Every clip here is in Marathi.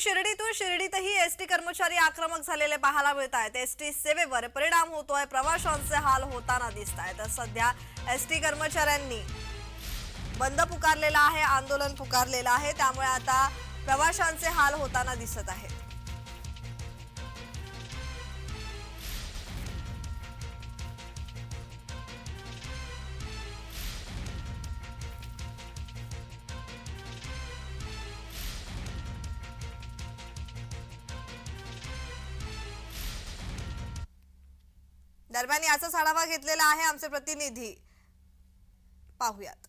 आणि शिर्डीतून शिर्डीतही एसटी कर्मचारी आक्रमक झालेले पाहायला मिळत आहेत. एसटी सेवेवर परिणाम होतोय. प्रवाशांचे हाल होताना दिसत आहेत सध्या एसटी कर्मचाऱ्यांनी बंद पुकारलेला आहे आंदोलन पुकारलेलं आहे. त्यामुळे आता प्रवाशांचे हाल होताना दिसत आहेत. दरम्यान याचाच आढावा घेतलेला आहे आमचे प्रतिनिधी. पाहुयात.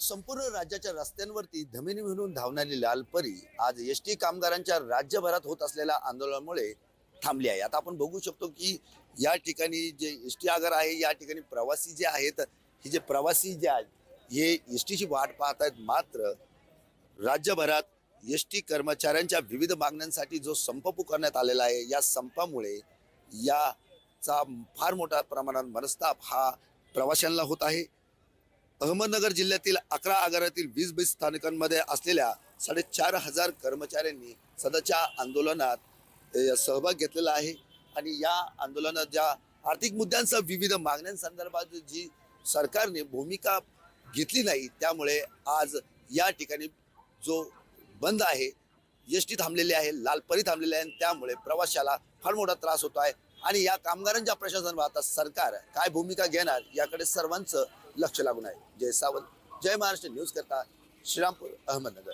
संपूर्ण राज्याच्या रस्त्यांवरती धमिनी म्हणून धावणारी लाल परी आज एस टी कामगारांच्या राज्यभरात होत असलेल्या आंदोलनामुळे थांबली आहे. आता आपण बघू शकतो की या ठिकाणी जे एस टी आगार आहे या ठिकाणी प्रवासी जे आहेत हे जे प्रवासी जे आहेत हे एस टीची वाट पाहत आहेत. मात्र राज्यभरात एस टी कर्मचाऱ्यांच्या विविध मागण्यांसाठी जो संप पुकारण्यात आलेला आहे या संपामुळे याचा फार मोठ्या प्रमाणात मनस्ताप हा प्रवाशांना होत आहे. अहमदनगर जिल्ह्यातील अकरा आगारातील वीस बीस स्थानकांमध्ये असलेल्या साडेचार हजार कर्मचाऱ्यांनी सध्याच्या आंदोलनात सहभाग घेतलेला आहे. आणि या आंदोलनात ज्या आर्थिक मुद्द्यांसह विविध मागण्यांसंदर्भात जी सरकारने भूमिका घेतली नाही त्यामुळे आज या ठिकाणी जो बंद आहे एस टी थांबलेली आहे लालपरी थांबलेली आहे त्यामुळे प्रवाशाला फार मोठा त्रास होतो आहे आणि या कामगारांच्या प्रशासन आता सरकार काय भूमिका घेणार याकडे सर्वांचं लक्ष लागून आहे. जय सावंत जय महाराष्ट्र न्यूज करता श्रीरामपूर अहमदनगर.